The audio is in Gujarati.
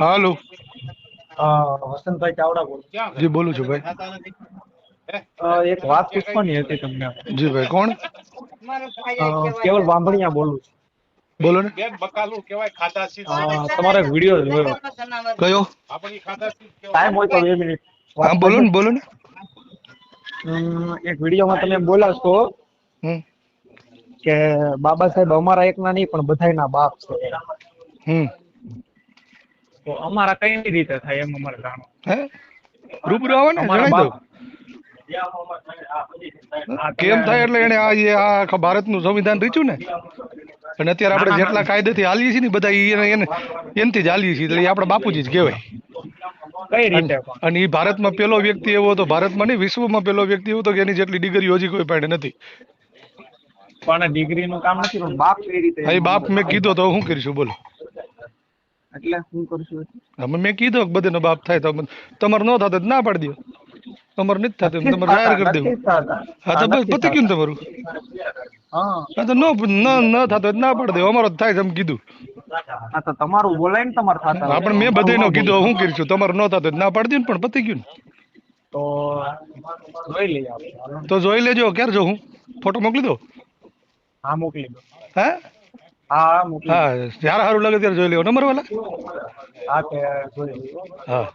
હાલો. અ, વસંતભાઈ ચાવડા બોલું. જી બોલું છું ભાઈ. એક વાત પૂછવાની હતી તમને. જી ભાઈ કોણ? કેવલ વાંભણિયા બોલું છું. બોલો ને. તમારે બકાલું કહેવાય ખાતા શીખ તમારો એક વીડિયો જોયો. કયો. ટાઈમ હોય તો બે મિનિટ. હા બોલો ને બોલો ને. એક વિડીયોમાં તમે બોલાશો હમ. કે બાબા સાહેબ અમારા એકના નહીં પણ બધાયના બાપ છે. હમ. તો અમારા કઈ રીતે થાય એમ અમારે જાણો હે? રૂબરૂ આવે ને જણાવી દઉં કેમ થાય એટલે એને આ એ આ ભારતનું સંવિધાન રીચ્યું ને? અને અત્યારે આપણે જેટલા કાયદેથી હાલીએ છીએ ને બધા એને એને એનથી જ હાલીએ છીએ એટલે આપણા બાપુજી જ કહેવાય? અને એ ભારતમાં પેલો વ્યક્તિ એવો હતો ભારતમાં નહીં વિશ્વમાં પેલો વ્યક્તિ એવો હતો કે એની જેટલી ડિગ્રી હજી કોઈ પાસે નથી. પણ ડિગ્રીનું કામ નથી બાપ કઈ રીતે બાપ મેં કીધો તો હું કરીશું બોલો. એટલે શું કરશું અમે મેં કીધું કે બધેનો બાપ થાય તો તમારે ન થતો ના પાડી દો. તમારે નથી થતું તમારે જાહેર કરી દેવું. હા તો બસ પતી ગયું તમારું? હા. હા તો નો ન ન થતો ના પાડી દેવું. અમારો થાય છે એમ કીધું. હા તો તમારું બોલાય ને તમારે થતા હા પણ મેં બધાનો કીધું હું કરીશું તમારે ન થતો ના પાડી દઉં પણ પતી ગયું તો જોઈ લઈએ તો જોઈ લેજો. ક્યારે જો હું? ફોટો મોકલી દો? હા મોકલી દો. હે? હા હા જ્યારે સારું લાગે ત્યારે જોઈ લેવો. નંબર વાલા હા તે જોઈ લેવો હા.